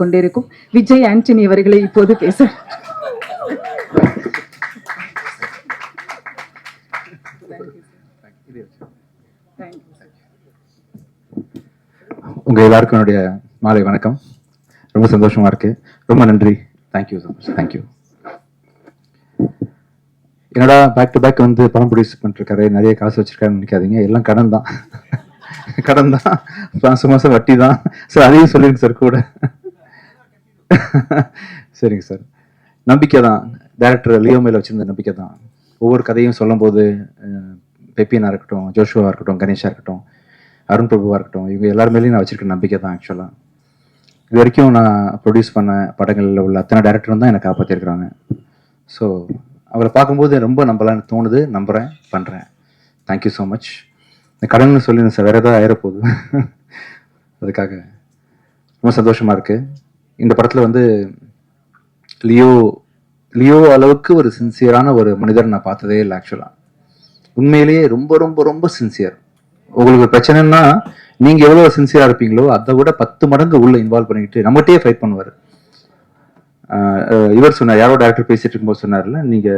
கொண்டிருக்கும். விஜய் ஆண்டனி அவர்களை இப்போது பேச உங்க எல்லாருக்கும் என்னுடைய மாலை வணக்கம். ரொம்ப சந்தோஷமா இருக்கு. ரொம்ப நன்றி. Thank you so much thank you என்னடா பேக் டு பேக் வந்து படம் ப்ரொடியூஸ் பண்ணிருக்காரு. நிறைய காசு வச்சிருக்காருன்னு நினைக்காதீங்க. எல்லாம் கடன் தான் கடன் தான் மாசம் மாசம் வட்டி தான் சார் அதையும் சொல்லிருங்க சார் கூட. சரிங்க சார். நம்பிக்கை தான் டேரக்டர் லியோ மேல வச்சிருந்த நம்பிக்கை தான் ஒவ்வொரு கதையும் சொல்லும்போது அஹ், பெப்பியனா இருக்கட்டும் ஜோஷுவா இருக்கட்டும் கணேஷா இருக்கட்டும் அருண் பிரபுவா இருக்கட்டும் இவங்க எல்லார் மேலேயும் நான் வச்சிருக்க நம்பிக்கை தான் ஆக்சுவலாக இது வரைக்கும் நான் ப்ரொடியூஸ் பண்ண படங்களில் உள்ள அத்தனை டேரக்டரும் தான் என்னை காப்பாற்றிருக்கிறாங்க ஸோ அவரை பார்க்கும்போது ரொம்ப நம்பலான்னு தோணுது. நம்புகிறேன் பண்ணுறேன் தேங்க்யூ ஸோ மச் இந்த கடன்னு சொல்லி சார் வேறு ஏதாவது ஆயிரப்போகுது. அதுக்காக. ரொம்ப சந்தோஷமாக இருக்குது இந்த படத்தில் வந்து லியோ லியோ அளவுக்கு ஒரு சின்சியரான ஒரு மனிதர் நான் பார்த்ததே இல்லை ஆக்சுவலாக உண்மையிலேயே ரொம்ப ரொம்ப ரொம்ப சின்சியர் உங்களுக்கு பிரச்சனைன்னா நீங்க எவ்வளவு சின்சியரா இருப்பீங்களோ அதை விட பத்து மடங்கு உள்ள இன்வால்வ் பண்ணிக்கிட்டு நம்மகிட்டயே ஃபைட் பண்ணுவார். இவர் சொன்னார் யாரோ டேரக்டர் பேசிட்டு இருக்கும்போது சொன்னார்ல நீங்க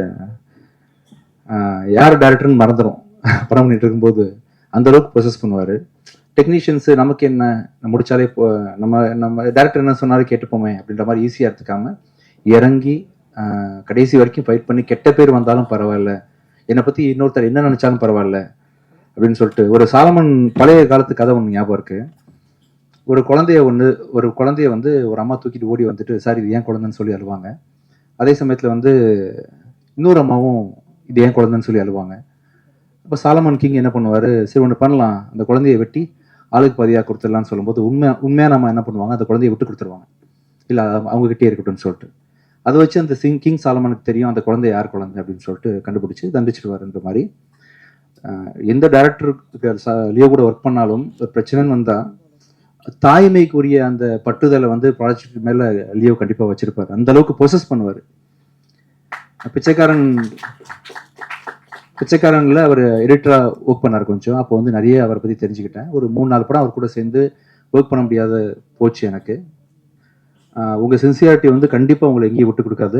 யார் டேரக்டர்னு மறந்துடும் படம் பண்ணிட்டு இருக்கும்போது அந்த அளவுக்கு ப்ரொசஸ் பண்ணுவார். டெக்னீஷியன்ஸ் நமக்கு என்ன? முடிச்சாலே நம்ம நம்ம டேரக்டர் என்ன சொன்னாலும் கேட்டுப்போமே அப்படின்ற மாதிரி ஈஸியாக எடுத்துக்காம இறங்கி கடைசி வரைக்கும் ஃபைட் பண்ணி கெட்ட பேர் வந்தாலும் பரவாயில்ல. என்னை பற்றி இன்னொருத்தர் என்ன நினச்சாலும் பரவாயில்ல அப்படின்னு சொல்லிட்டு ஒரு சாலமன் பழைய காலத்து கதை ஒன்று ஞாபகம் இருக்குது ஒரு குழந்தைய ஒன்று ஒரு குழந்தைய வந்து ஒரு அம்மா தூக்கிட்டு ஓடி வந்துட்டு சார் இது ஏன் குழந்தைன்னு சொல்லி அழுவாங்க? அதே சமயத்தில் வந்து இன்னொரு அம்மாவும் இது ஏன் குழந்தைன்னு சொல்லி அழுவாங்க? அப்போ சாலமன் கிங் என்ன பண்ணுவார்? சரி ஒன்று பண்ணலாம். அந்த குழந்தைய வெட்டி ஆளுக்கு பதியாக கொடுத்துடலாம்னு சொல்லும்போது உண்மை உண்மையாக நம்ம என்ன பண்ணுவாங்க? அந்த குழந்தைய விட்டு கொடுத்துருவாங்க. இல்லை அவங்ககிட்டே இருக்கட்டும்னு சொல்லிட்டு. அதை வச்சு அந்த சிங் கிங் சாலமனுக்கு தெரியும் அந்த குழந்தை யார் குழந்தை அப்படின்னு சொல்லிட்டு கண்டுபிடிச்சு தண்டிச்சிடுவாருன்ற மாதிரி. எந்த டேரக்டருக்கு லியோ கூட ஒர்க் பண்ணாலும் ஒரு பிரச்சனைன்னு வந்தால் தாய்மைக்குரிய அந்த பட்டுதலை வந்து ப்ராஜெக்ட் மேலே லியோ கண்டிப்பாக வச்சுருப்பார். அந்த அளவுக்கு ப்ரொசஸ் பண்ணுவார். பிச்சைக்காரன் பிச்சைக்காரங்கள அவர் எடிட்டராக ஒர்க் பண்ணார் கொஞ்சம். அப்போ வந்து நிறைய அவரை பற்றி தெரிஞ்சுக்கிட்டேன். ஒரு மூணு நாலு படம் அவர் கூட சேர்ந்து ஒர்க் பண்ண முடியாத போச்சு எனக்கு. உங்கள் சின்சியாரிட்டி வந்து கண்டிப்பாக உங்களை எங்கேயும் விட்டு கொடுக்காது.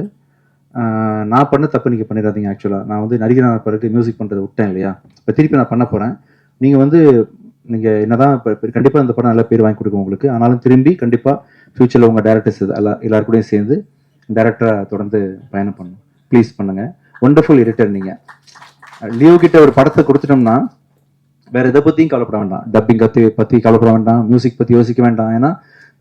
நான் பண்ண தப்பு நீங்கள் பண்ணிடாதீங்க ஆக்சுவலாக நான் வந்து நடிகரான பிறகு மியூசிக் பண்றதை விட்டேன் இல்லையா? இப்போ திருப்பி நான் பண்ண போகிறேன் நீங்கள் வந்து நீங்கள் என்னதான் தான் இப்போ கண்டிப்பாக இந்த படம் நல்ல பேர் வாங்கி கொடுக்கும் உங்களுக்கு. ஆனாலும் திரும்பி கண்டிப்பாக ஃப்யூச்சரில் உங்கள் டேரக்டர்ஸ் எல்லா எல்லாருக்கூடையும் சேர்ந்து டேரக்டராக தொடர்ந்து பயணம் பண்ணணும். ப்ளீஸ் பண்ணுங்கள் ஒண்டர்ஃபுல் எடிட்டர் நீங்கள் லியோ கிட்ட ஒரு படத்தை கொடுத்துட்டோம்னா வேற எதை பத்தியும் கவலைப்பட வேண்டாம். டப்பிங் பத்தி பத்தி கவலைப்பட வேண்டாம். மியூசிக் பத்தி யோசிக்க வேண்டாம். ஏன்னா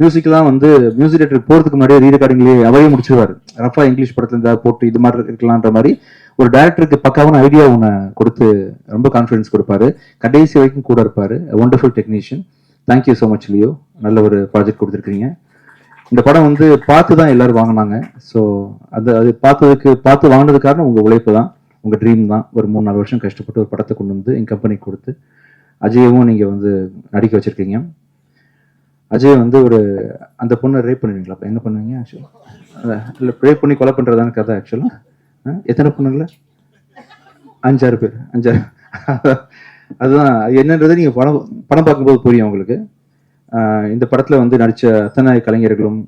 மியூசிக்லாம் வந்து மியூசிக் டேரக்டர் போறதுக்கு முன்னாடியே ரீ ரெக்கார்டிங்லேயே அவரே முடிச்சிருவாரு. ரஃபா இங்கிலீஷ் படத்துல இருந்தா போட்டு இது மாதிரி இருக்கலான்ற மாதிரி ஒரு டேரக்டருக்கு பக்காவான ஐடியா ஒன்று கொடுத்து ரொம்ப கான்ஃபிடன்ஸ் கொடுப்பாரு. கடைசி வரைக்கும் கூட இருப்பாரு. Wonderful technician thank you so much Leo நல்ல ஒரு ப்ராஜெக்ட் கொடுத்துருக்கீங்க. இந்த படம் வந்து பார்த்து தான் எல்லாரும் வாங்கினாங்க. ஸோ அது அது பார்த்ததுக்கு பார்த்து வாங்கினது காரணம் உங்கள் உழைப்பு தான். உங்கள் ட்ரீம் தான். ஒரு மூணு நாலு வருஷம் கஷ்டப்பட்டு ஒரு படத்தை கொண்டு வந்து என் கம்பெனிக்கு கொடுத்து அஜயவும் நீங்கள் வந்து நடிக்க வச்சுருக்கீங்க. அஜய் வந்து ஒரு அந்த பொண்ணை ரேப் பண்ணுவீங்களா? என்ன பண்ணுவீங்க ஆக்சுவலாக இல்லை ரேப் பண்ணி கொலை பண்ணுறதான கதை ஆக்சுவலாக எத்தனை பொண்ணுங்கள? அஞ்சாறு பேர் அஞ்சாறு. அதுதான் என்னன்றதை என்னன்றது நீங்கள் படம் படம் பார்க்கும்போது புரியும் உங்களுக்கு. இந்த படத்தில் வந்து நடித்த அத்தனை கலைஞர்களும்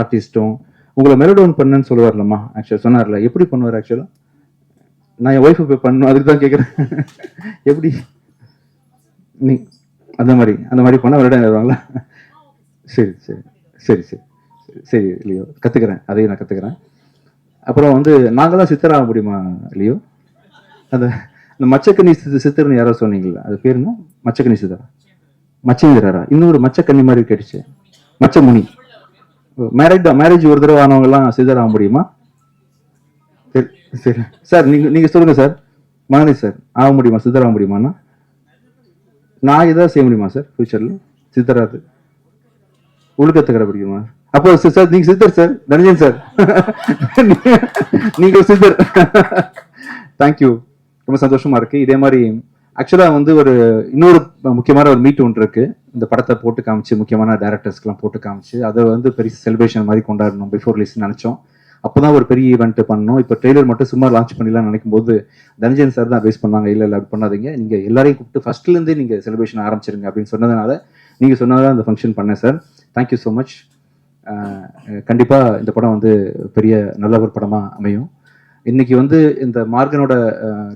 ஆர்டிஸ்ட்டும் உங்களை மெலோடவுன் பண்ணுன்னு சொல்லுவார்லம்மா ஆக்சுவலாக சொன்னார்ல. எப்படி பண்ணுவார் ஆக்சுவலாக நான் என் ஒய்ஃபை போய் பண்ணணும் அதுக்கு தான் கேட்குறேன் எப்படி? நீ அந்த மாதிரி அந்த மாதிரி பண்ண விளையாட வருவாங்களா சரி சரி சரி சரி. சரி சரி லியோ கற்றுக்கிறேன் அதையும் நான் கற்றுக்கிறேன் அப்புறம் வந்து நாங்கள் தான் சித்தராக முடியுமா லியோ? அந்த இந்த மச்சக்கன்னி சித்த சித்தர்னு யாரோ சொன்னீங்களா அது பேர் என்ன? மச்சக்கன்னி சித்தரா? மச்சேந்திரரா? இன்னொரு மச்சக்கன்னி மாதிரி கேட்டுச்சு. மச்சமுனி. மேரேஜ் தான் மேரேஜ் ஒரு தடவை ஆனவங்கலாம் சித்தர் ஆக முடியுமா? சரி சரி. சார் நீங்கள் நீங்கள் சொல்லுங்கள் சார். மகனே சார் ஆக முடியுமா? சித்தர் ஆக முடியுமாண்ணா நான் எதாவது செய்ய முடியுமா சார் ஃபியூச்சரில் சித்தராது. ஒழுக்கத்தை கடைபிடிக்குமா அப்போ சார் நீங்கள் சித்தர் சார் தனஞ்சன் சார். நீங்கள் சித்தர். தேங்க்யூ ரொம்ப சந்தோஷமாக இருக்குது இதே மாதிரி ஆக்சுவலாக வந்து ஒரு இன்னொரு முக்கியமான ஒரு மீட் ஒன்று இருக்கு. இந்த படத்தை போட்டு காமிச்சு முக்கியமான டேரக்டர்ஸ்க்கெலாம் போட்டு காமிச்சு அதை வந்து பெரிய செலிப்ரேஷன் மாதிரி கொண்டாடணும் பிஃபோர் ரிலீஸ் நினச்சோம். அப்போதான் ஒரு பெரிய ஈவெண்ட் பண்ணணும். இப்போ ட்ரெய்லர் மட்டும் சும்மா லான்ச் பண்ணலாம் நினைக்கும் போது தனஞ்சன் சார் தான் பேஸ் பண்ணாங்க. இல்லை இல்லை அப்படி பண்ணாதீங்க. நீங்கள் எல்லாரையும் கூப்பிட்டு ஃபர்ஸ்ட்லேருந்தே நீங்கள் செலிப்ரேஷன் ஆரம்பிச்சிருங்க அப்படின்னு சொன்னதுனால நீங்கள் சொன்னதால அந்த ஃபங்க்ஷன் பண்ணேன் சார் தேங்க்யூ ஸோ மச் கண்டிப்பாக இந்த படம் வந்து பெரிய நல்ல ஒரு படமாக அமையும். இன்னைக்கு வந்து இந்த மார்கனோட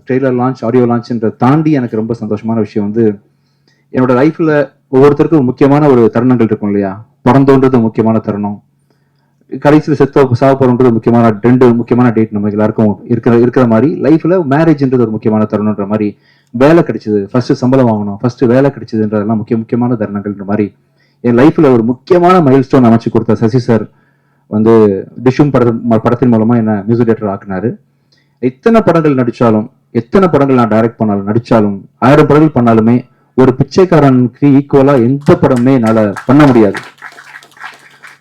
ட்ரெய்லர் லான்ச் ஆடியோ லான்ச்ன்ற தாண்டி எனக்கு ரொம்ப சந்தோஷமான விஷயம் வந்து என்னோட லைஃப்பில் ஒவ்வொருத்தருக்கும் முக்கியமான ஒரு தருணங்கள் இருக்கும் இல்லையா? பிறந்தோன்றது முக்கியமான தருணம். கடைசியில் செத்து சாக போறோன்றது முக்கியமான ரெண்டு முக்கியமான டேட் நம்ம எல்லாருக்கும் இருக்கிற இருக்கிற மாதிரி. லைஃப்பில் மேரேஜ்ன்றது ஒரு முக்கியமான தருணன்ற மாதிரி வேலை கிடைச்சது. ஃபர்ஸ்ட் சம்பளம் வாங்கணும். ஃபர்ஸ்ட் வேலை கிடைச்சதுன்றதெல்லாம் முக்கிய முக்கியமான தருணங்கள்ன்ற மாதிரி. என் லைஃப்பில் ஒரு முக்கியமான மைல் ஸ்டோன் அமைச்சு கொடுத்த சசி சார் வந்து டிஷும் பட படத்தின் மூலமாக என்ன மியூசிக் டேரக்டர் ஆக்குனாரு. எத்தனை படங்கள் நடித்தாலும் எத்தனை படங்கள் நான் டைரக்ட் பண்ணாலும் நடித்தாலும் ஆயிரம் படங்கள் பண்ணாலுமே ஒரு பிச்சைக்காரனுக்கு ஈக்குவலாக எந்த படமே என்னால் பண்ண முடியாது.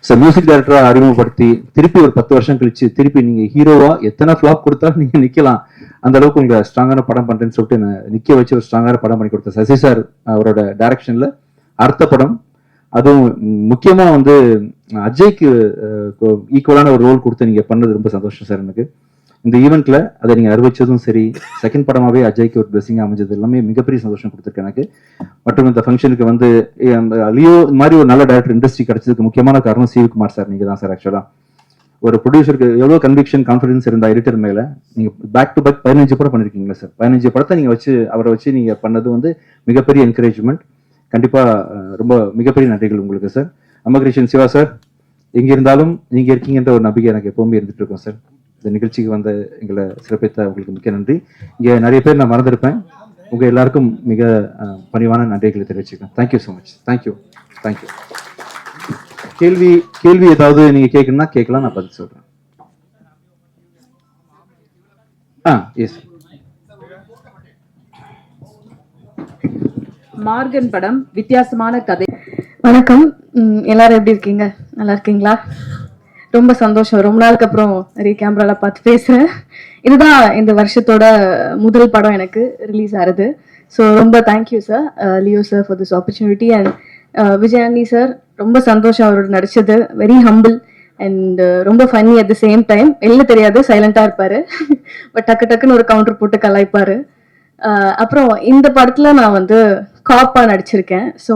ஸோ மியூசிக் டைரக்டராக அறிமுகப்படுத்தி திருப்பி ஒரு பத்து வருஷம் கழிச்சு திருப்பி நீங்க ஹீரோவா எத்தனை ஃப்ளாப் கொடுத்தாலும் நீங்கள் நிக்கலாம். அந்த அளவுக்கு உங்களுக்கு ஸ்ட்ராங்கான படம் பண்றேன்னு சொல்லிட்டு நான் நிற்க வச்சு ஒரு ஸ்ட்ராங்கான படம் பண்ணி கொடுத்த சசி சார் அவரோட டைரக்ஷன்ல அர்த்த படம். அதுவும் முக்கியமா வந்து அஜய்க்கு ஈக்குவலான ஒரு ரோல் கொடுத்து நீங்க பண்ணது ரொம்ப சந்தோஷம் சார் எனக்கு. இந்த ஈவெண்ட்ல அதை நீங்க அறிவிச்சதும் சரி செகண்ட் படமாவே அஜய்க்கு ஒரு பிளஸிங் அமைஞ்சது எல்லாமே மிகப்பெரிய சந்தோஷம் கொடுத்துருக்கு எனக்கு. மற்றும் இந்த ஃபங்க்ஷனுக்கு வந்து அந்த லியோ இந்த மாதிரி ஒரு நல்ல டேரக்டர் இண்டஸ்ட்ரி கிடைச்சதுக்கு முக்கியமான காரணம் சிவகுமார் சார் நீங்க தான் சார் ஆக்சுவலா ஒரு ப்ரொடியூசருக்கு எவ்வளவு கன்விக்ஷன் கான்ஃபிடன்ஸ் இருந்தா எடிட்டர் மேல நீங்க பேக் டு பேக் பதினஞ்சு படம் பண்ணிருக்கீங்களா சார்? பதினஞ்சு படத்தை நீங்க வச்சு அவரை வச்சு நீங்க பண்ணது வந்து மிகப்பெரிய என்கரேஜ்மெண்ட் கண்டிப்பா ரொம்ப மிகப்பெரிய நன்றிகள் உங்களுக்கு சார். அம்மகிருஷ்ணன் சிவா சார் எங்க இருந்தாலும் நீங்க இருக்கீங்கன்ற ஒரு நம்பிக்கை எனக்கு எப்பவுமே இருந்துட்டு இருக்கும் சார். இந்த நிகழ்ச்சிக்கு வந்த எங்களை சிறப்பித்த உங்களுக்கு மிக்க நன்றி. இங்க நிறைய பேர் நான் மறந்திருப்பேன். உங்க எல்லாருக்கும் மிக பணிவான நன்றிகளை தெரிவிச்சுக்கிறேன். Thank you so much thank you thank you கேள்வி கேள்வி ஏதாவது நீங்க கேட்கணும்னா கேட்கலாம் நான் பதில் சொல்றேன். ஆ எஸ் மார்கன் படம் வித்தியாசமான கதை. வணக்கம். எல்லாரும் எப்படி இருக்கீங்க? நல்லா இருக்கீங்களா? ரொம்ப சந்தோஷம். ரொம்ப நாளுக்கு அப்புறம் நிறைய கேமரால பார்த்து பேசுறேன். இதுதான் இந்த வருஷத்தோட முதல் படம் எனக்கு ரிலீஸ் ஆகுது ஸோ ரொம்ப thank you sir Leo sir for this opportunity and Vijayani sir ரொம்ப சந்தோஷம் அவரோட நடிச்சது. வெரி ஹம்பிள் அண்ட் ரொம்ப funny at the same time எல்லாம் தெரியாது சைலண்டாக இருப்பார். பட் டக்கு டக்குன்னு ஒரு கவுண்டர் போட்டு கலாய்ப்பாரு. Uh, அப்புறம் இந்த படத்தில் நான் வந்து காப்பா நடிச்சிருக்கேன். ஸோ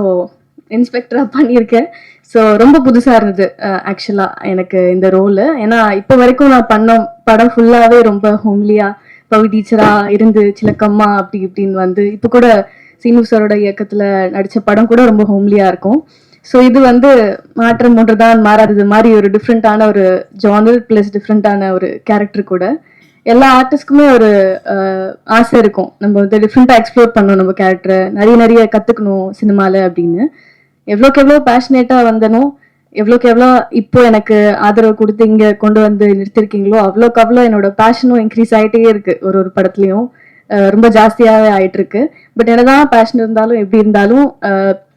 இன்ஸ்பெக்டராக பண்ணியிருக்கேன். ஸோ ரொம்ப புதுசாக இருந்தது uh, ஆக்சுவலாக எனக்கு இந்த ரோலு ஏன்னா இப்போ வரைக்கும் நான் பண்ண படம் ஃபுல்லாகவே ரொம்ப ஹோம்லியாக பவி டீச்சராக இருந்து சிலக்கம்மா அப்படி இப்படின்னு வந்து இப்போ கூட சீனு சாரோட இயக்கத்தில் நடித்த படம் கூட ரொம்ப ஹோம்லியாக இருக்கும். ஸோ இது வந்து மாற்றம் ஒன்றுதான் மாறாதது மாதிரி ஒரு டிஃப்ரெண்ட்டான ஒரு ஜானர் ப்ளஸ் டிஃப்ரெண்ட்டான ஒரு கேரக்டர் கூட. எல்லா ஆர்டிஸ்ட்க்குமே ஒரு uh, ஆசை இருக்கும். நம்ம வந்து டிஃப்ரெண்ட்டாக எக்ஸ்ப்ளோர் பண்ணணும் நம்ம கேரக்டரை நிறைய நிறைய கற்றுக்கணும் சினிமாவில் அப்படின்னு. எவ்வளோக்கு எவ்வளோ பேஷனேட்டாக வந்தனோ எவ்வளோக்கு எவ்வளோ இப்போ எனக்கு ஆதரவு கொடுத்து இங்கே கொண்டு வந்து நிறுத்திருக்கீங்களோ அவ்வளோக்கு அவ்வளோ என்னோட பேஷனும் இன்க்ரீஸ் ஆகிட்டே இருக்கு ஒரு ஒரு படத்துலையும். ரொம்ப ஜாஸ்தியாகவே ஆயிட்டு இருக்கு பட் என்னதான் பேஷன் இருந்தாலும் எப்படி இருந்தாலும்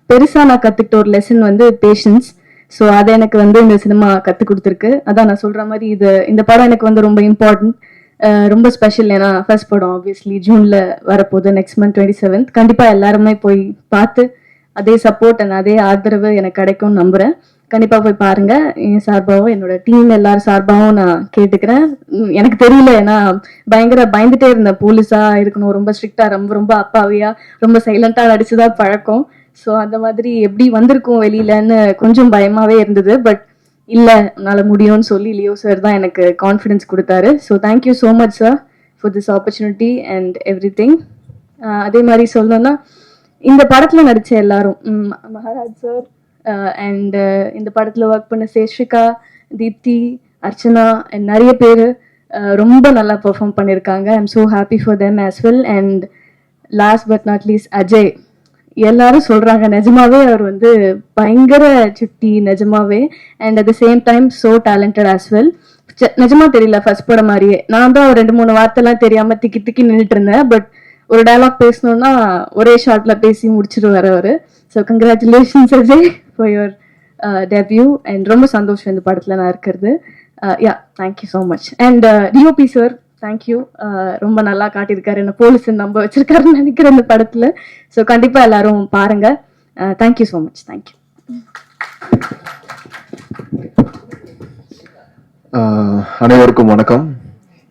பெருசாக நான் கற்றுக்கிட்ட ஒரு லெசன் வந்து பேஷன்ஸ் ஸோ அதை எனக்கு வந்து இந்த சினிமா கற்றுக் கொடுத்துருக்கு. அதான் நான் சொல்கிற மாதிரி இது இந்த படம் எனக்கு வந்து ரொம்ப இம்பார்ட்டன்ட் ரொம்ப ஸ்பெஷல் ஏன்னா ஃபர்ஸ்ட் படம் ஆப்வியஸ்லி ஜூனில் வரப்போகுது நெக்ஸ்ட் மந்த் டுவெண்ட்டி செவன்த் கண்டிப்பாக எல்லாருமே போய் பார்த்து அதே சப்போர்ட் அண்ட் அதே ஆதரவு எனக்கு கிடைக்கும்னு நம்புறேன். கண்டிப்பா போய் பாருங்க. என் சார்பாகவும் என்னோட டீம் எல்லாரும் சார்பாகவும் நான் கேட்டுக்கிறேன். எனக்கு தெரியல ஏன்னா பயங்கர பயந்துட்டே இருந்தேன். போலீஸா இருக்கணும் ரொம்ப ஸ்ட்ரிக்டா ரொம்ப ரொம்ப அப்பாவியா ரொம்ப சைலண்டா நடிச்சுதான் பழக்கம். ஸோ அந்த மாதிரி எப்படி வந்திருக்கும் வெளியிலன்னு கொஞ்சம் பயமாவே இருந்தது. பட் இல்ல உன்னால முடியும்னு சொல்லி லியோ சார் தான் எனக்கு கான்ஃபிடன்ஸ் கொடுத்தாரு. So thank you so much sir for this opportunity and everything அதே மாதிரி சொல்லணும்னா இந்த படத்துல நடிச்ச எல்லாரும் மகாராஜ் சார் அண்ட் இந்த படத்துல ஒர்க் பண்ண சேஷிகா தீப்தி அர்ச்சனா அண்ட் நிறைய பேர் ரொம்ப நல்லா பெர்ஃபார்ம் பண்ணியிருக்காங்க I am so happy for them as well and last but not least Ajay. எல்லாரும் சொல்றாங்க நிஜமாவே அவர் வந்து பயங்கர சுட்டி நிஜமாவே. And at the same time so talented as well நிஜமா தெரியல ஃபர்ஸ்ட் படம் மாதிரியே. நான் தான் ஒரு ரெண்டு மூணு வார்த்தைலாம் தெரியாம திக்கி திக்கி நின்றுட்டு இருந்தேன். பட் ஒரு டைலாக் பேசணும்னா ஒரே ஷார்ட்ல பேசி முடிச்சிருவாரு அவர். So congratulations Ajay for your debut and ரொம்ப சந்தோஷம் இந்த படத்தில் நான் இருக்கிறது. Yeah thank you so much and DOP sir thank you ரொம்ப நல்லா காட்டியிருக்காரு. என்ன போலீஸ் நம்ப வச்சிருக்காருன்னு நினைக்கிறேன் இந்த படத்தில். ஸோ கண்டிப்பாக எல்லாரும் பாருங்க. தேங்க்யூ ஸோ மச் தேங்க்யூ அனைவருக்கும் வணக்கம்.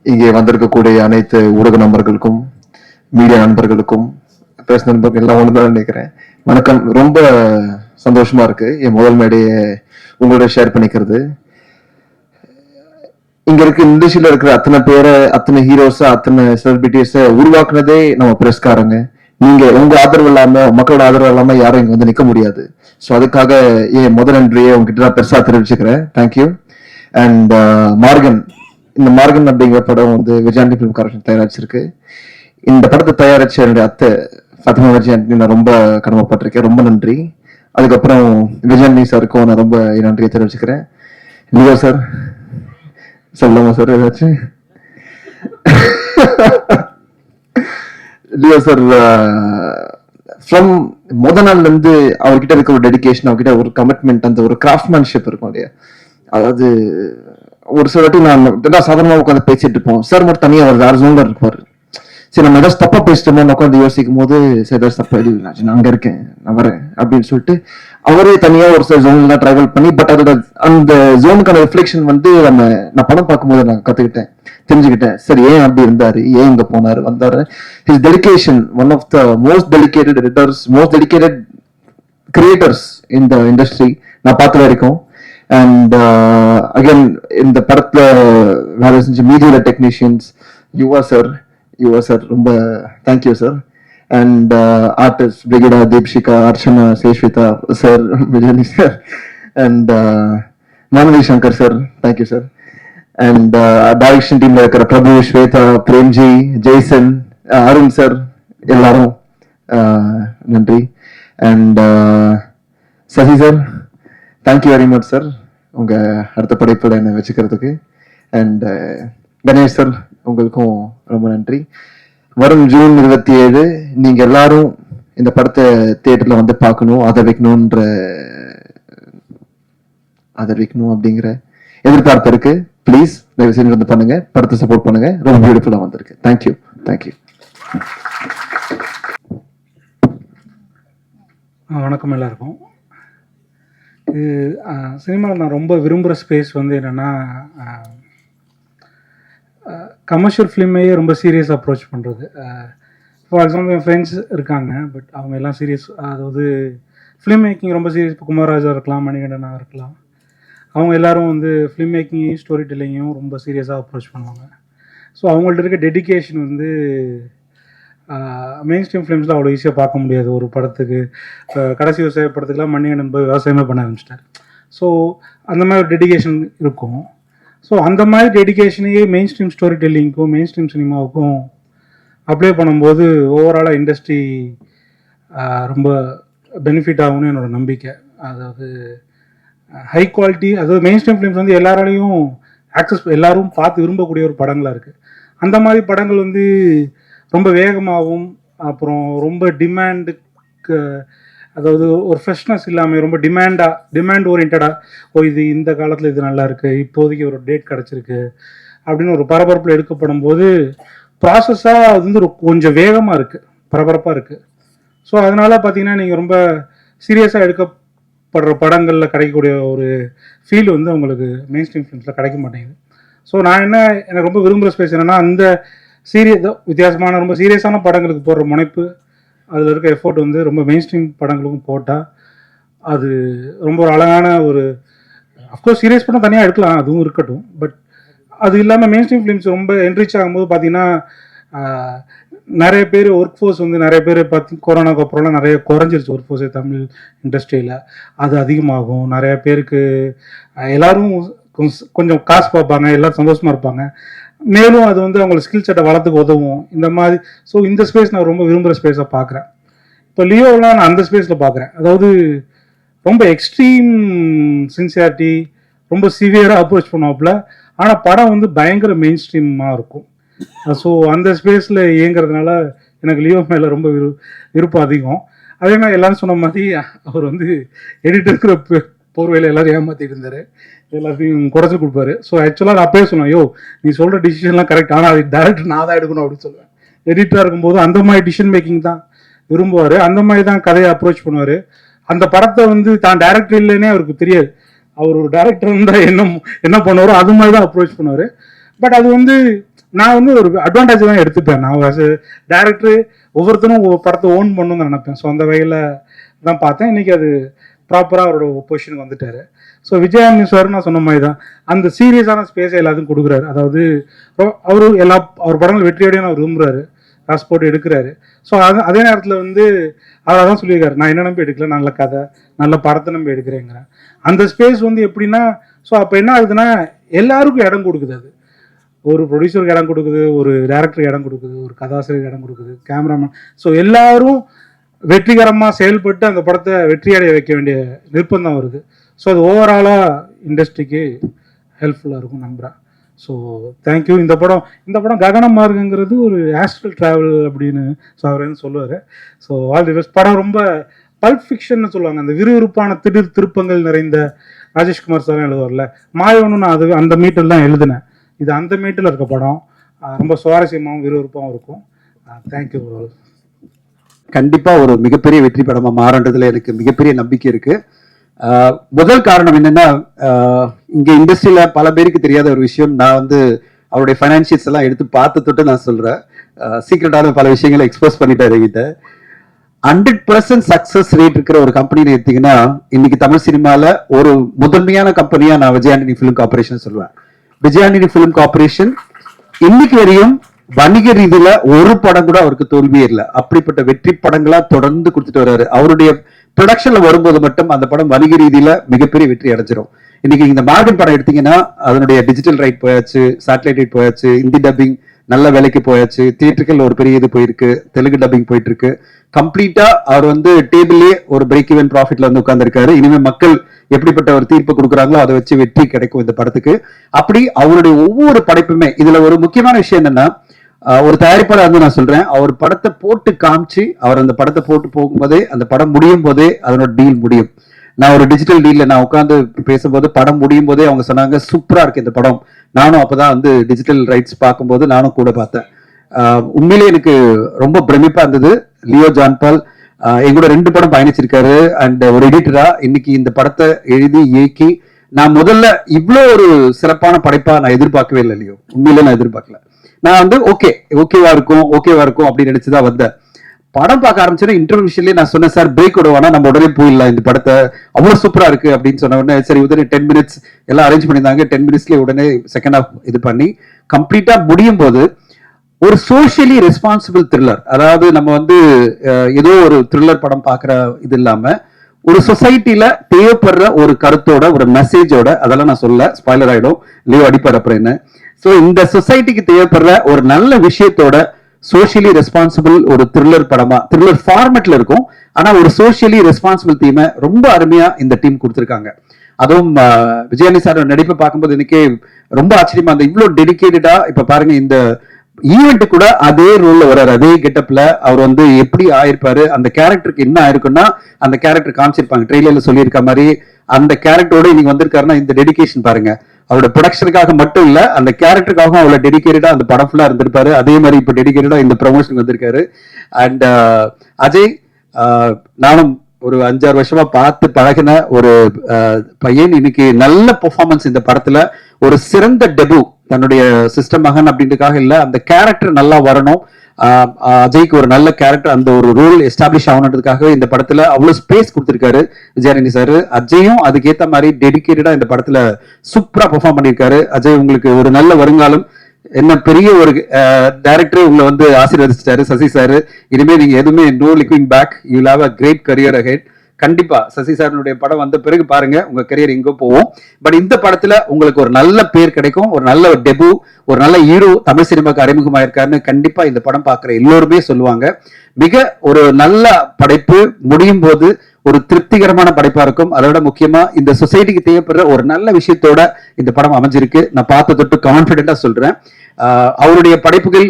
இங்கே வந்திருக்கக்கூடிய அனைத்து ஊடக நண்பர்களுக்கும் மீடியா நண்பர்களுக்கும் பேச நண்பர்கள் எல்லாம் ஒன்று தான் நினைக்கிறேன். வணக்கம். ரொம்ப சந்தோஷமா இருக்கு. என் முதல் மேடையை உங்களோட ஷேர் பண்ணிக்கிறது. இங்க இருக்க இண்டஸ்ட்ரியில இருக்கிற அத்தனை பேரை அத்தனை ஹீரோஸ அத்தனை செலிபிரிட்டிஸ உருவாக்குனதே நம்ம பிரஸ்காரங்க நீங்க உங்க ஆதரவு இல்லாம மக்களோட ஆதரவு இல்லாம யாரும் இங்க வந்து நிக்க முடியாது. ஸோ அதுக்காக என் முதல் நன்றியை உங்ககிட்ட நான் பெருசா தெரிவிச்சுக்கிறேன். Thank you and uh, Maargan. இந்த மார்கன் அப்படிங்கிற படம் வந்து விஜயாண்டி பிலிம் கார்பரேஷன் தயாரிச்சிருக்கு. இந்த படத்தை தயாரிச்ச என்னுடைய அத்தை ஃபத்திமா விஜயாண்டி நான் ரொம்ப கடமைப்பட்டிருக்கேன். ரொம்ப நன்றி. அதுக்கப்புறம் விஜயாண்டி சாருக்கும் நான் ரொம்ப நன்றியை தெரிவிச்சுக்கிறேன். Leo sir? சொல்லலாமா சார் ஏதாச்சும்? லியோ சார் ஃப்ரம் முத நாள்ல இருந்து அவர்கிட்ட இருக்க ஒரு டெடிகேஷன் அவர்கிட்ட ஒரு கமிட்மெண்ட் அந்த ஒரு கிராஃப்ட்மேன்ஷிப் இருக்கும் இல்லையா? அதாவது ஒரு சில வாட்டி நான் நான் சாதாரணமாக உட்காந்து பேசிட்டு இருப்போம். சார் மட்டும் தனியாக அவர் வேற ஜோன்ல இருப்பாரு. சரி நம்ம ஏதாவது தப்பா பேசிட்டோமோ உட்காந்து யோசிக்கும் போது சரி ஏதாவது தப்பா இல்லை நான் அங்க இருக்கேன் நான் வரேன் அப்படின்னு சொல்லிட்டு அவரே தனியா ஒரு சில ஜோன்ல டிராவல் பண்ணி பட் அதோட அந்த ஜோனுக்கான ரிஃப்ளெக்ஷன் வந்து நம்ம நான் படம் பார்க்கும்போது நான் கத்துக்கிட்டேன் தெரிஞ்சுக்கிட்டேன். சரி ஏன் அப்படி இருந்தாரு ஏன் இங்க போனாரு வந்தாரு? His dedication one of the most dedicated writers most dedicated creators இந்த இண்டஸ்ட்ரி நான் பார்த்த வரைக்கும். அண்ட் அகைன் uh, இந்த படத்துல வேலை செஞ்ச மீடியால technicians Yuva sir your sir ரொம்ப thank you sir and artist Brigida Deepshikha Archana Seshvitha sir Vijayani sir and Maanavi Shankar sir thank you sir and direction டீம்ல இருக்கிற பிரபு ஸ்வேதா பிரேம்ஜி ஜெய்சன் அருண் சார் எல்லாரும் நன்றி. And Sasi sir thank you very much sir உங்க அடுத்த படைப்பில் என்னை வச்சுக்கிறதுக்கு. அண்ட் கணேஷ் சார் உங்களுக்கும் ரொம்ப நன்றி. வரும் ஜூன் இருபத்தி ஏழு நீங்க எல்லாரும் இந்த படத்தை தியேட்டர்ல வந்து பார்க்கணும் அதை வைக்கணுன்ற அதை வைக்கணும் அப்படிங்கிற எதிர்பார்ப்பு இருக்கு. ப்ளீஸ் தயவு செஞ்சு வந்து பண்ணுங்க. படத்தை சப்போர்ட் பண்ணுங்க. ரொம்ப பியூட்டிஃபுல்லா வந்திருக்கு. தேங்க்யூ தேங்க்யூ ஆ, வணக்கம் எல்லாருக்கும். இது சினிமாவில் நான் ரொம்ப விரும்புகிற ஸ்பேஸ் வந்து என்னென்னா கமர்ஷியல் ஃபிலிமையே ரொம்ப சீரியஸ் அப்ரோச் பண்ணுறது ஃபார் எக்ஸாம்பிள் என் ஃப்ரெண்ட்ஸ் இருக்காங்க பட் அவங்க எல்லாம் சீரியஸ் அதாவது ஃபிலிம் மேக்கிங் ரொம்ப சீரியஸ் இப்போ குமாரராஜா இருக்கலாம் மணிகண்டனாக இருக்கலாம். அவங்க எல்லாரும் வந்து ஃபிலிம் மேக்கிங்கையும் ஸ்டோரி டெல்லிங்கையும் ரொம்ப சீரியஸாக அப்ரோச் பண்ணுவாங்க. ஸோ அவங்கள்ட்ட இருக்க டெடிகேஷன் வந்து மெயின் ஸ்ட்ரீம் ஃபிலிம்ஸில் அவ்வளோ ஈஸியாக பார்க்க முடியாது. ஒரு படத்துக்கு கடைசி விவசாய படத்துக்குலாம் மணிகண்டன் போய் விவசாயமே பண்ண ஆரம்பிச்சிட்டார். ஸோ அந்த மாதிரி ஒரு டெடிகேஷன் இருக்கும். ஸோ அந்த மாதிரி டெடிகேஷனையே மெயின் ஸ்ட்ரீம் ஸ்டோரி டெல்லிங்க்கும் மெயின் ஸ்ட்ரீம் சினிமாவுக்கும் அப்ளை பண்ணும்போது ஓவராலாக இண்டஸ்ட்ரி ரொம்ப பெனிஃபிட் ஆகும்னு என்னோட நம்பிக்கை. அதாவது ஹை குவாலிட்டி அதாவது மெயின் ஸ்ட்ரீம் ஃபிலிம்ஸ் வந்து எல்லாராலையும் ஆக்சஸ் எல்லாரும் பார்த்து விரும்பக்கூடிய ஒரு படங்களாக இருக்குது அந்த மாதிரி படங்கள் வந்து ரொம்ப வேகமாகவும் அப்புறம் ரொம்ப டிமாண்டுக்கு அதாவது ஒரு ஃப்ரெஷ்னஸ் இல்லாமல் ரொம்ப டிமாண்டாக டிமாண்ட் ஓரியன்டாக ஓ இது இந்த காலத்தில் இது நல்லா இருக்கு இப்போதைக்கு ஒரு டேட் கிடச்சிருக்கு அப்படின்னு ஒரு பரபரப்பில் எடுக்கப்படும் போது ப்ராசஸாக அது வந்து கொஞ்சம் வேகமாக இருக்குது பரபரப்பாக இருக்குது ஸோ அதனால் பார்த்தீங்கன்னா நீங்கள் ரொம்ப சீரியஸாக எடுக்கப்படுற படங்களில் கிடைக்கக்கூடிய ஒரு ஃபீல் வந்து உங்களுக்கு மெயின் ஸ்ட்ரீம் ஃபிலிம்ஸில் கிடைக்க மாட்டேங்குது. ஸோ நான் என்ன எனக்கு ரொம்ப விரும்புகிற ஸ்பேஸ் என்னென்னா அந்த சீரியஸ் வித்தியாசமான ரொம்ப சீரியஸான படங்களுக்கு போடுற முனைப்பு அதில் இருக்க எஃபோர்ட் வந்து ரொம்ப மெயின் ஸ்ட்ரீம் படங்களுக்கும் போட்டால் அது ரொம்ப ஒரு அழகான ஒரு அஃப்கோர்ஸ் சீரியஸ் படம் தனியாக எடுக்கலாம் அதுவும் இருக்கட்டும். பட் அது இல்லாமல் மெயின் ஸ்ட்ரீம் ஃபிலிம்ஸ் ரொம்ப என்ரிச் ஆகும்போது பார்த்தீங்கன்னா நிறைய பேர் ஒர்க் ஃபோர்ஸ் வந்து நிறைய பேர் பார்த்து கொரோனாக்கு அப்புறம்லாம் நிறைய குறைஞ்சிருச்சு ஒர்க் ஃபோர்ஸே தமிழ் இண்டஸ்ட்ரியில் அது அதிகமாகும். நிறைய பேருக்கு எல்லோரும் கொஞ்சம் கொஞ்சம் காசு பார்ப்பாங்க எல்லோரும் சந்தோஷமாக இருப்பாங்க. மேலும் அது வந்து அவங்களோட ஸ்கில் செட்டை வளர்த்துக்கு உதவும். இந்த மாதிரி ஸோ இந்த ஸ்பேஸ் நான் ரொம்ப விரும்புகிற ஸ்பேஸாக பார்க்குறேன் இப்போ லியோலாம் நான் அந்த ஸ்பேஸில் பார்க்குறேன் அதாவது ரொம்ப எக்ஸ்ட்ரீம் சின்சியாரிட்டி ரொம்ப சிவியராக அப்ரோச் பண்ணுவாப்புல. ஆனால் படம் வந்து பயங்கர மெயின் ஸ்ட்ரீமாக இருக்கும். ஸோ அந்த ஸ்பேஸில் இயங்குறதுனால எனக்கு லியோ மேலே ரொம்ப விரு விருப்பம் அதிகம். அதே மாதிரி எல்லாரும் சொன்ன மாதிரி அவர் வந்து எடிட்டருக்கு போர்வையில் எல்லாரும் ஏமாற்றிட்டு இருந்தார். எல்லாத்தையும் குறைச்சி கொடுப்பாரு. ஸோ ஆக்சுவலாக நான் அப்பயே சொன்னேன் யோ நீ சொல்கிற டிசிஷன்லாம் கரெக்ட் ஆனால் அது டேரக்டர் நான் தான் எடுக்கணும் அப்படின்னு சொல்லுவேன். எடிட்டராக இருக்கும்போது அந்த மாதிரி டிசிஷன் மேக்கிங் தான் விரும்புவார். அந்த மாதிரி தான் கதையை அப்ரோச் பண்ணுவார். அந்த படத்தை வந்து தான் டேரக்டர் இல்லைன்னே அவருக்கு தெரியாது. அவர் ஒரு டேரக்டர் இருந்தால் என்ன என்ன பண்ணுவாரோ அது மாதிரி தான் அப்ரோச் பண்ணுவார். பட் அது வந்து நான் வந்து ஒரு அட்வான்டேஜ் தான் எடுத்துப்பேன். நான் டேரக்டர் ஒவ்வொருத்தரும் ஒவ்வொரு படத்தை ஓன் பண்ணணும்னு நினைப்பேன். ஸோ அந்த வகையில் தான் பார்த்தேன். இன்னைக்கு அது ப்ராப்பராக அவரோட பொசிஷனுக்கு வந்துட்டாரு. ஸோ விஜயானி சார் நான் சொன்ன மாதிரி தான் அந்த சீரியஸான ஸ்பேஸை எல்லாத்துக்கும் கொடுக்குறாரு. அதாவது அவரு எல்லா அவர் படங்கள் வெற்றியோடய அவர் விரும்புறாரு. காசு போட்டு எடுக்கிறாரு. ஸோ அது அதே நேரத்தில் வந்து அவர் அதான் சொல்லியிருக்காரு. நான் என்ன நம்பி எடுக்கல? நல்ல கதை. நல்ல படத்தை நம்பி எடுக்கிறேங்கிறேன் அந்த ஸ்பேஸ் வந்து எப்படின்னா ஸோ அப்போ என்ன ஆகுதுன்னா எல்லாருக்கும் இடம் கொடுக்குது அது. ஒரு ப்ரொடியூசருக்கு இடம் கொடுக்குது ஒரு டேரக்டருக்கு இடம் கொடுக்குது ஒரு கதாசிரியருக்கு இடம் கொடுக்குது கேமராமேன் ஸோ எல்லாரும் வெற்றிகரமாக செயல்பட்டு அந்த படத்தை வெற்றி அடைய வைக்க வேண்டிய நிர்பந்தம் வருது ஸோ அது ஓவராலாக இண்டஸ்ட்ரிக்கு ஹெல்ப்ஃபுல்லாக இருக்கும் நம்புகிறேன் ஸோ தேங்க்யூ இந்த படம் இந்த படம் ககன மார்க்குங்கிறது ஒரு ஆஸ்ட்ரல் ட்ராவல் அப்படின்னு ஸோ அவர் வந்து சொல்லுவார். ஸோ ஆல் தி பெஸ்ட் படம் ரொம்ப பல்ப் ஃபிக்ஷன் சொல்லுவாங்க. அந்த விறுவிறுப்பான திடீர் திருப்பங்கள் நிறைந்த ராஜேஷ்குமார் சார் எழுதுவார்ல மாயவனும் நான் அது அந்த மீட்டில் தான் எழுதினேன். இது அந்த மீட்டில் இருக்க படம். ரொம்ப சுவாரஸ்யமாகவும் விறுவிறுப்பாகவும் இருக்கும். தேங்க்யூ கண்டிப்பாக ஒரு மிகப்பெரிய வெற்றி படமாக மாறன்றதுல எனக்கு மிகப்பெரிய நம்பிக்கை இருக்குது முதல் காரணம் என்னன்னா இங்க இண்டஸ்ட்ரியில பல பேருக்கு தெரியாத ஒரு விஷயம். நான் வந்து அவருடைய ஃபைனான்சியல்ஸ் எல்லாம் எடுத்து பார்த்து தொட்டு நான் சொல்றேன். சீக்கிரட்டான பல விஷயங்களை எக்ஸ்போஸ் பண்ணிட்டாரு என்கிட்ட. ஹண்ட்ரட் பர்சன்ட் சக்சஸ் ரேட் இருக்கிற ஒரு கம்பெனி எடுத்தீங்கன்னா இன்னைக்கு தமிழ் சினிமால ஒரு முதன்மையான கம்பெனியா நான் விஜயாண்டனி ஃபிலிம் கார்பரேஷன் சொல்லுவேன். விஜயாண்டனி ஃபிலிம் கார்பரேஷன் இன்னைக்கு வரையும் வணிக ரீதியில ஒரு படம் கூட அவருக்கு தோல்வியே இல்லை. அப்படிப்பட்ட வெற்றி படங்களா தொடர்ந்து கொடுத்துட்டு வர்றாரு. அவருடைய ப்ரொடக்ஷன்ல வரும்போது மட்டும் அந்த படம் வணிக ரீதியில மிகப்பெரிய வெற்றி அடைஞ்சிரும். இன்னைக்கு இந்த மார்பின் படம் எடுத்தீங்கன்னா அதனுடைய டிஜிட்டல் ரைட் போயாச்சு சேட்டலைட் ரைட் போயாச்சு இந்தி டப்பிங் நல்ல வேலைக்கு போயாச்சு தியேட்டர்கள் ஒரு பெரிய இது போயிருக்கு தெலுங்கு டப்பிங் போயிட்டு இருக்கு கம்ப்ளீட்டா அவர் வந்து டேபிள்லயே ஒரு பிரேக் ஈவன் ப்ராஃபிட்ல வந்து உட்கார்ந்திருக்காரு. இனிமே மக்கள் எப்படிப்பட்ட ஒரு தீர்ப்பு கொடுக்குறாங்களோ அதை வச்சு வெற்றி கிடைக்கும் இந்த படத்துக்கு. அப்படி அவருடைய ஒவ்வொரு படைப்புமே இதுல ஒரு முக்கியமான விஷயம் என்னன்னா ஒரு தயாரிப்பாளர் வந்து நான் சொல்றேன். அவர் படத்தை போட்டு காமிச்சு அவர் அந்த படத்தை போட்டு போகும்போதே அந்த படம் முடியும் போதே அதனோட டீல் முடியும். நான் ஒரு டிஜிட்டல் டீல்ல நான் உட்காந்து பேசும்போது படம் முடியும் போதே அவங்க சொன்னாங்க சூப்பரா இருக்கு இந்த படம். நானும் அப்பதான் வந்து டிஜிட்டல் ரைட்ஸ் பார்க்கும்போது நானும் கூட பார்த்தேன். உண்மையிலே எனக்கு ரொம்ப பிரமிப்பா இருந்தது. லியோ ஜான்பால் ஆஹ் என் கூட ரெண்டு படம் பயணிச்சிருக்காரு. அண்ட் ஒரு எடிட்டரா இன்னைக்கு இந்த படத்தை எழுதி இயக்கி நான் முதல்ல இவ்வளோ ஒரு சிறப்பான படைப்பா நான் எதிர்பார்க்கவே இல்லை லியோ. உண்மையிலே நான் எதிர்பார்க்கல. நான் வந்து ஓகே ஓகேவா இருக்கும் ஓகேவா இருக்கும் அப்படின்னு நினைச்சுதான் வந்தேன். படம் பார்க்க ஆரம்பிச்சோன்னா இன்டர்வியூஷன்லேயே நான் சொன்னேன் சார் பிரேக் விடுவானா? நம்ம உடனே போயிடலாம் இந்த படத்தை. அவ்வளோ சூப்பரா இருக்கு அப்படின்னு சொன்ன உடனே சரி உடனே டென் மினிட்ஸ் எல்லாம் அரேஞ்ச் பண்ணியிருந்தாங்க. டென் மினிட்ஸ்லேயே உடனே செகண்ட் ஆஃப் இது பண்ணி கம்ப்ளீட்டா முடியும் போது ஒரு சோஷியலி ரெஸ்பான்சிபிள் த்ரில்லர் அதாவது நம்ம வந்து ஏதோ ஒரு த்ரில்லர் படம் பார்க்குற இது இல்லாம ஒரு சொசைட்டில தேவைப்படுற ஒரு கருத்தோட ஒரு மெசேஜோட அதெல்லாம் நான் சொல்ல ஸ்பாய்லர் ஆயிடும். லியோ அடிப்பார் அப்புறம் என்ன? ஸோ இந்த சொசைட்டிக்கு தேவைப்படுற ஒரு நல்ல விஷயத்தோட சோஷியலி ரெஸ்பான்சிபிள் ஒரு த்ரில்லர் படமா த்ரில்லர் ஃபார்மெட்ல இருக்கும். ஆனா ஒரு சோஷியலி ரெஸ்பான்சிபிள் தீமை ரொம்ப அருமையா இந்த டீம் கொடுத்துருக்காங்க. அதுவும் விஜயானி சார் நடிப்பை பார்க்கும்போது எனக்கே ரொம்ப ஆச்சரியமா அந்த இவ்வளவு டெடிகேட்டடா இப்ப பாருங்க இந்த ஈவெண்ட் கூட அதே ரோல்ல வர்றாரு. அதே கெட்டப்ல அவர் வந்து எப்படி ஆயிருப்பாரு அந்த கேரக்டருக்கு என்ன ஆயிருக்குன்னா அந்த கேரக்டர் காமிச்சிருப்பாங்க. ட்ரெய்லர்ல சொல்லியிருக்க மாதிரி அந்த கேரக்டரோட இன்னைக்கு வந்திருக்காருன்னா இந்த டெடிகேஷன் பாருங்க. அவரோட ப்ரொடக்ஷனுக்காக மட்டும் இல்ல அந்த கேரக்டருக்காகவும் அவ்வளவு டெடிகேட்டடா அந்த படம் ஃபுல்லா இருந்திருப்பாரு. அதே மாதிரி இப்போ டெடிகேட்டடா இந்த ப்ரொமோஷன் வந்திருக்காரு. அண்ட் uh, அஜய் ஆஹ், நானும் ஒரு அஞ்சாறு வருஷமா பார்த்து பழகின ஒரு uh, பையன். இன்னைக்கு நல்ல பெர்ஃபார்மன்ஸ் இந்த படத்துல. ஒரு சிறந்த டெபு தன்னுடைய சிஸ்டம் மகன் அப்படின்றதுக்காக இல்லை அந்த கேரக்டர் நல்லா வரணும். அஜய்க்கு ஒரு நல்ல கேரக்டர் அந்த ஒரு ரோல் எஸ்டாப்ளிஷ் ஆகணுன்றதுக்காக இந்த படத்துல அவ்வளவு ஸ்பேஸ் கொடுத்திருக்காரு விஜயாரணி சார் அஜயும் அதுக்கேத்த மாதிரி டெடிக்கேட்டடா இந்த படத்துல சூப்பரா பெர்ஃபார்ம் பண்ணியிருக்காரு. அஜய் உங்களுக்கு ஒரு நல்ல வருங்காலம். என்ன பெரிய ஒரு டைரக்டரே உங்களை வந்து ஆசீர்வதிச்சிட்டாரு சசி சார் இனிமே நீங்க எதுவுமே no looking back you have a great career ahead கண்டிப்பா சசி சாரனுடைய படம் வந்த பிறகு பாருங்க உங்க கரியர் எங்க போவோம் பட் இந்த படத்துல உங்களுக்கு ஒரு நல்ல பேர் கிடைக்கும் ஒரு நல்ல ஒரு டெபு ஒரு நல்ல ஹீரோ தமிழ் சினிமாக்கு அறிமுகமாயிருக்காருன்னு கண்டிப்பா இந்த படம் பாக்குற எல்லோருமே சொல்லுவாங்க. மிக ஒரு நல்ல படைப்பு முடியும் போது ஒரு திருப்திகரமான படைப்பா இருக்கும். அதோட முக்கியமா இந்த சொசைட்டிக்கு தேவைப்படுற ஒரு நல்ல விஷயத்தோட இந்த படம் அமைஞ்சிருக்கு. நான் பார்த்த தொட்டு கான்பிடென்டா சொல்றேன். அவருடைய படைப்புகள்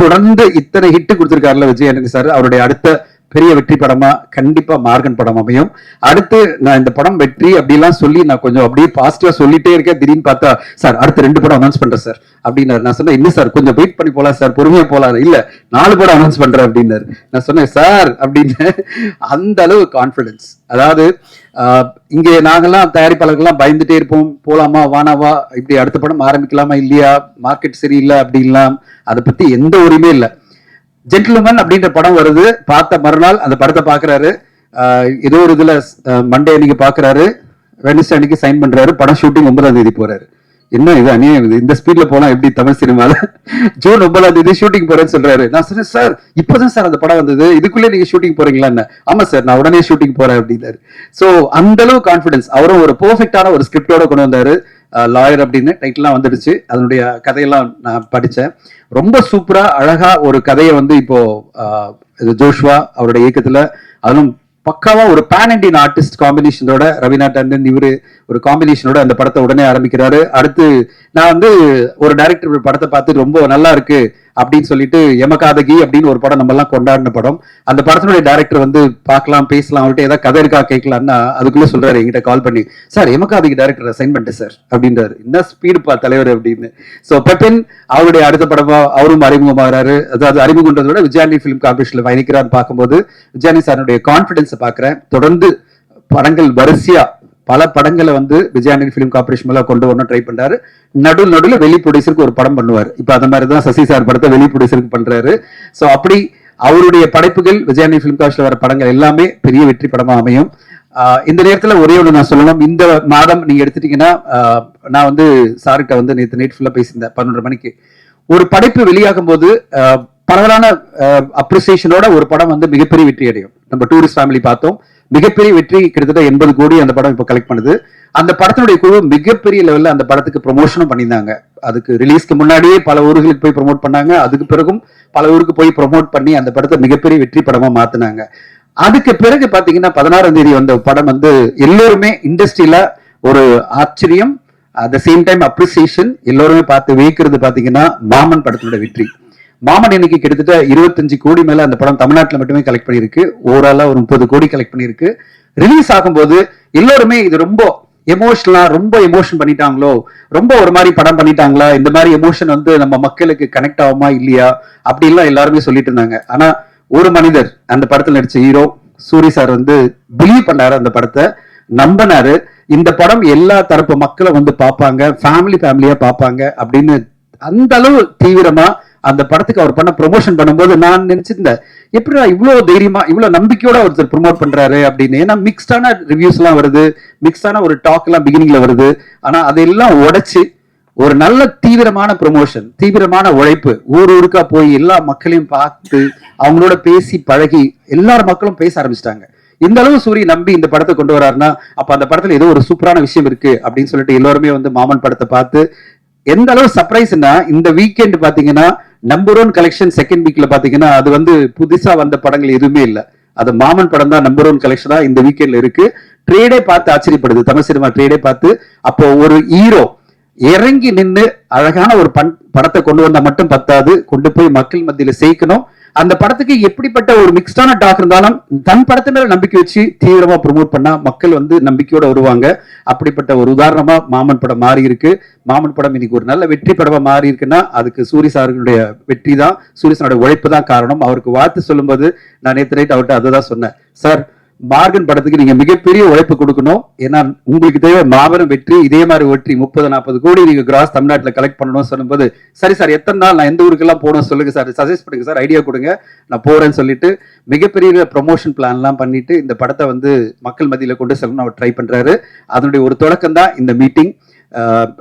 தொடர்ந்து இத்தனை ஹிட் கொடுத்திருக்காருல விஜய் சார் அவருடைய அடுத்த பெரிய வெற்றி படமா கண்டிப்பா மார்கன் படம் அமையும். அடுத்து நான் இந்த படம் வெற்றி அப்படிலாம் சொல்லி நான் கொஞ்சம் அப்படியே பாசிட்டிவா சொல்லிட்டே இருக்கேன். திடீர்னு பார்த்தா சார் அடுத்து ரெண்டு படம் அனௌன்ஸ் பண்றேன் சார். அப்படின்னாரு. நான் சொன்னேன் இல்ல சார் கொஞ்சம் வெயிட் பண்ணி போலாம் சார். பொறுமையா போலாம். இல்ல நாலு படம் அனௌன்ஸ் பண்றேன் அப்படின்னாரு. நான் சொன்னேன் சார் அப்படின்னு. அந்த அளவு கான்பிடன்ஸ் அதாவது ஆஹ், இங்கே நாங்கெல்லாம் தயாரிப்பாளர்கள்லாம் பயந்துட்டே இருப்போம். போலாமா வானாவா? இப்படி அடுத்த படம் ஆரம்பிக்கலாமா இல்லையா? மார்க்கெட் சரியில்லை அப்படின்லாம் அதை பத்தி எந்த உரிமையும் இல்லை. ஜென்டில்மேன் அப்படின்ற படம் வருது. பார்த்த மறுநாள் அந்த படத்தை பாக்குறாரு ஏதோ ஒரு இதுல மண்டே அன்னைக்கு பாக்குறாரு வெனஸ்டே அன்னைக்கு சைன் பண்றாரு. படம் ஷூட்டிங் ஒன்பதாம் தேதி போறாரு. என்ன இது அநியாயம் இது? இந்த ஸ்பீட்ல போனா எப்படி தமிழ் சினிமால? ஜூன் ஒன்பதாம் தேதி ஷூட்டிங் போறேன்னு சொல்றாரு. நான் சொன்னேன் சார் இப்பதான் சார் அந்த படம் வந்தது. இதுக்குள்ளே நீங்க ஷூட்டிங் போறீங்களான்னு ஆமா சார் நான் உடனே ஷூட்டிங் போறேன் அப்படின்னாரு. சோ அந்த அளவு கான்பிடன்ஸ் அவரும் ஒரு பெர்ஃபெக்டான ஒரு ஸ்கிரிப்டோட கொண்டு வந்தாரு. லாயர் அப்படின்னு டைட்டிலாம் வந்துடுச்சு. அதனுடைய கதையெல்லாம் நான் படித்தேன் ரொம்ப சூப்பராக அழகாக ஒரு கதையை வந்து இப்போ இது ஜோஷ்வா அவருடைய இயக்கத்தில் அதுவும் பக்காவாக ஒரு பேன் இண்டியன் ஆர்டிஸ்ட் காம்பினேஷனோட ரவீனா டண்டன் இவர் ஒரு காம்பினேஷனோட அந்த படத்தை உடனே ஆரம்பிக்கிறாரு. அடுத்து நான் வந்து ஒரு டைரக்டர் படத்தை பார்த்து ரொம்ப நல்லா இருக்குது அப்படின்னு சொல்லிட்டு எமகாதகி அப்படின்னு ஒரு படம் நம்ம எல்லாம் கொண்டாடின படம். அந்த படத்தினுடைய டைரக்டர் வந்து பார்க்கலாம் பேசலாம் அவர்கிட்ட ஏதாவது கதை இருக்கா கேட்கலாம்னா அதுக்குள்ள சொல்றாரு என்கிட்ட கால் பண்ணி சார் எமகாதகி டேரக்டர் சைன் பண்ணிட்டேன் சார் அப்படின்றாரு. என்ன ஸ்பீடு பா தலைவர் அப்படின்னு. ஸோ பெப்பின் அவருடைய அடுத்த படமா அவரும் அறிமுகமாகறாரு. அதாவது அறிமுகன்றதை விட விஜயாண்டி பிலிம் காம்படிஷன்ல பயணிக்கிறான்னு பார்க்கும்போது விஜயாண்டி சாருடைய கான்பிடன்ஸை பார்க்குறேன். தொடர்ந்து படங்கள் வரிசையா பல படங்களை வந்து விஜயாண்டி பிலிம் கார்பரேஷன் மேல கொண்டு வரணும் ட்ரை பண்ணாரு நடுவில் நடுவில் வெளி ப்ரொடியூசருக்கு ஒரு படம் பண்ணுவார். இப்ப அந்த மாதிரி தான் சசி சார் படத்தை வெளி ப்ரொடியூசருக்கு பண்றாரு. சோ அப்படி அவருடைய படைப்புகள் விஜயாண்டி ஃபிலிம் கார்பரேஷன்ல வர படங்கள் எல்லாமே பெரிய வெற்றி படமா அமையும். ஆஹ் இந்த நேரத்துல ஒரே ஒன்று நான் சொல்லணும். இந்த மாதம் நீங்க எடுத்துட்டீங்கன்னா நான் வந்து சார்கிட்ட வந்து நேற்று நைட் ஃபுல்லா பேசியிருந்தேன் பன்னெண்டு மணிக்கு. ஒரு படைப்பு வெளியாகும் போது பரவலான அப்ரிசியேஷனோட ஒரு படம் வந்து மிகப்பெரிய வெற்றி அடையும் நம்ம டூரிஸ்ட் ஃபேமிலி பார்த்தோம். மிகப்பெரிய வெற்றி கிட்டத்தட்ட எண்பது கோடி அந்த படம் இப்போ கலெக்ட் பண்ணுது. அந்த படத்தினுடைய குழு மிகப்பெரிய லெவல்ல அந்த படத்துக்கு ப்ரொமோஷனும் பண்ணியிருந்தாங்க. அதுக்கு ரிலீஸ்க்கு முன்னாடியே பல ஊர்களுக்கு போய் ப்ரோமோட் பண்ணாங்க. அதுக்கு பிறகும் பல ஊருக்கு போய் ப்ரொமோட் பண்ணி அந்த படத்தை மிகப்பெரிய வெற்றி படமா மாத்தினாங்க. அதுக்கு பிறகு பாத்தீங்கன்னா பதினாறாம் தேதி வந்த படம் வந்து எல்லோருமே இண்டஸ்ட்ரியில ஒரு ஆச்சரியம் at the same time appreciation எல்லோருமே பார்த்து வியக்கிறது பாத்தீங்கன்னா மாமன் படத்தோட வெற்றி. மாமன் இன்னைக்கு கிட்டத்தட்ட இருபத்தஞ்சு கோடி மேல அந்த படம் தமிழ்நாட்டுல மட்டுமே கலெக்ட் பண்ணியிருக்கு. ஓவராலா ஒரு முப்பது கோடி கலெக்ட் பண்ணியிருக்கு. ரிலீஸ் ஆகும்போது எல்லோருமே இது ரொம்ப எமோஷனலா ரொம்ப எமோஷன் பண்ணிட்டாங்களோ ரொம்ப ஒரு மாதிரி படம் பண்ணிட்டாங்களா இந்த மாதிரி எமோஷன் வந்து நம்ம மக்களுக்கு கனெக்ட் ஆகுமா இல்லையா அப்படின்லாம் எல்லாருமே சொல்லிட்டு இருந்தாங்க. ஆனா ஒரு மனிதர் அந்த படத்துல நடிச்ச ஹீரோ சூரி சார் வந்து பிலீவ் பண்ணாரு அந்த படத்தை நம்பினாரு. இந்த படம் எல்லா தரப்பு மக்களை வந்து பார்ப்பாங்க ஃபேமிலி ஃபேமிலியா பார்ப்பாங்க அப்படின்னு அந்த அளவு தீவிரமா அந்த படத்துக்கு அவர் பண்ண ப்ரொமோஷன் பண்ணும்போது நான் நினைச்சிருந்தேன் எப்படிடா இவ்வளவு தைரியமா இவ்வளோ நம்பிக்கையோட ஒருத்தர் ப்ரொமோட் பண்றாரு? அப்படின்னு. ஏன்னா மிக்ஸ்டான ரிவ்யூஸ் எல்லாம் வருது மிக்ஸ்டான ஒரு டாக் எல்லாம் பிகினிங்ல வருது. ஆனா அதெல்லாம் உடைச்சு ஒரு நல்ல தீவிரமான ப்ரொமோஷன் தீவிரமான உழைப்பு ஊர் ஊருக்கா போய் எல்லா மக்களையும் பார்த்து அவங்களோட பேசி பழகி எல்லார் மக்களும் பேச ஆரம்பிச்சிட்டாங்க. இந்த அளவு சூரிய நம்பி இந்த படத்தை கொண்டு வராருன்னா அப்ப அந்த படத்துல ஏதோ ஒரு சூப்பரான விஷயம் இருக்கு அப்படின்னு சொல்லிட்டு எல்லாருமே வந்து மாமன் படத்தை பார்த்து எந்த அளவு சர்ப்ரைஸ்னா இந்த வீக்கெண்ட் பாத்தீங்கன்னா நம்பர் ஒன் கலெக்ஷன் செகண்ட் வீக்ல பாத்தீங்கன்னா அது வந்து புதுசா வந்த படங்கள் எதுவுமே இல்ல. அது மாமன் படம் தான் நம்பர் ஒன் கலெக்ஷனா இந்த வீக்கெண்ட்ல இருக்கு. ட்ரேடே பார்த்து ஆச்சரியப்படுது. தமிழ் சினிமா ட்ரேடே பார்த்து. அப்போ ஒரு ஹீரோ இறங்கி நின்னு அழகான ஒரு பண் படத்தை கொண்டு வந்தா மட்டும் பத்தாது. கொண்டு போய் மக்கள் மத்தியில சேர்க்கணும். அந்த படத்துக்கு எப்படிப்பட்ட ஒரு மிக்ஸ்டான டாக் இருந்தாலும் தன் படத்து மேல நம்பிக்கை வச்சு தீவிரமா ப்ரொமோட் பண்ணா மக்கள் வந்து நம்பிக்கையோட வருவாங்க. அப்படிப்பட்ட ஒரு உதாரணமா மாமன் படம் மாறி இருக்கு. மாமன் படம் இன்னைக்கு ஒரு நல்ல வெற்றி படமா மாறி இருக்குன்னா அதுக்கு சூரிய சாருடைய வெற்றி தான் சூரிய சாரோட உழைப்பு தான் காரணம். அவருக்கு வாழ்த்து சொல்லும்போது நான் நேற்று நைட் அவர்கிட்ட அதை தான் சொன்னேன். சார் மார்கன் படத்துக்கு நீங்க மிகப்பெரிய உழைப்பு கொடுக்கணும். ஏன்னா உங்களுக்கு தேவை மாபெரும் வெற்றி இதே மாதிரி வெற்றி முப்பது நாற்பது கோடி நீங்க கிராஸ் தமிழ்நாட்டில் கலெக்ட் பண்ணணும்னு சொல்லும்போது சரி சார் எத்தனை நாள் நான் எந்த ஊருக்கெல்லாம் போகணும் சொல்லுங்க சார் சஜஸ்ட் பண்ணுங்க சார் ஐடியா கொடுங்க. நான் போறேன்னு சொல்லிட்டு மிகப்பெரிய ப்ரொமோஷன் பிளான்லாம் பண்ணிட்டு இந்த படத்தை வந்து மக்கள் மத்தியில் கொண்டு செல்லணும் அவர் ட்ரை பண்றாரு. அதனுடைய ஒரு தொடக்கம் தான் இந்த மீட்டிங்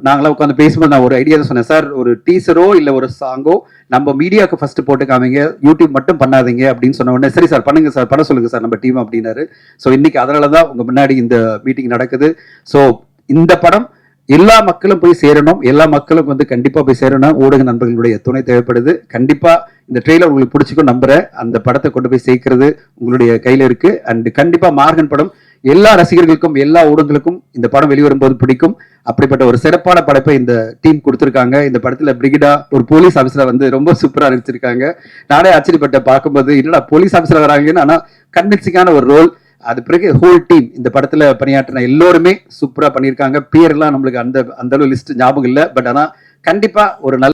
நாங்களாம் உட்காந்து பேசும்போது நான் ஒரு ஐடியா தான் சொன்னேன். சார் ஒரு டீசரோ இல்லை ஒரு சாங்கோ நம்ம மீடியாவுக்கு ஃபர்ஸ்ட் போட்டு காமிங்க. யூடியூப் மட்டும் பண்ணாதீங்க. அப்படின்னு சொன்ன உடனே சரி சார் பண்ணுங்க சார் பண்ண சொல்லுங்க சார் நம்ம டீம் அப்படின்னாரு. ஸோ இன்னைக்கு அதனால தான் உங்க முன்னாடி இந்த மீட்டிங் நடக்குது. ஸோ இந்த படம் எல்லா மக்களும் போய் சேரணும். எல்லா மக்களும் வந்து கண்டிப்பா போய் சேரணும். ஊடக நண்பர்களுடைய துணை தேவைப்படுது. கண்டிப்பா இந்த ட்ரெய்லர் உங்களுக்கு பிடிச்சிக்கும் நம்புறேன். அந்த படத்தை கொண்டு போய் சேர்க்கறது உங்களுடைய கையில இருக்கு. அண்ட் கண்டிப்பா மார்கன் படம் எல்லா ரசிகர்களுக்கும் எல்லா ஊடகங்களுக்கும் இந்த படம் வெளிவரும்போது பிடிக்கும். அப்படிப்பட்ட ஒரு சிறப்பான படைப்பை இந்த டீம் கொடுத்திருக்காங்க. இந்த படத்துல பிரிகிடா ஒரு போலீஸ் ஆஃபீஸரை வந்து ரொம்ப சூப்பரா நடிச்சிருக்காங்க. நானே ஆச்சரியப்பட்ட பார்க்கும்போது என்னடா போலீஸ் ஆஃபீஸர் வராங்கன்னு? ஆனா கன்வின்சிங்கான ஒரு ரோல் அது பிறகு ஹோல் டீம் இந்த படத்துல பணியாற்றின எல்லோருமே சூப்பரா பண்ணியிருக்காங்க. பேர்லாம் நம்மளுக்கு அந்த அந்த அளவு லிஸ்ட் ஞாபகம் இல்லை. பட் ஆனா கண்டிப்பா ஒரு நல்ல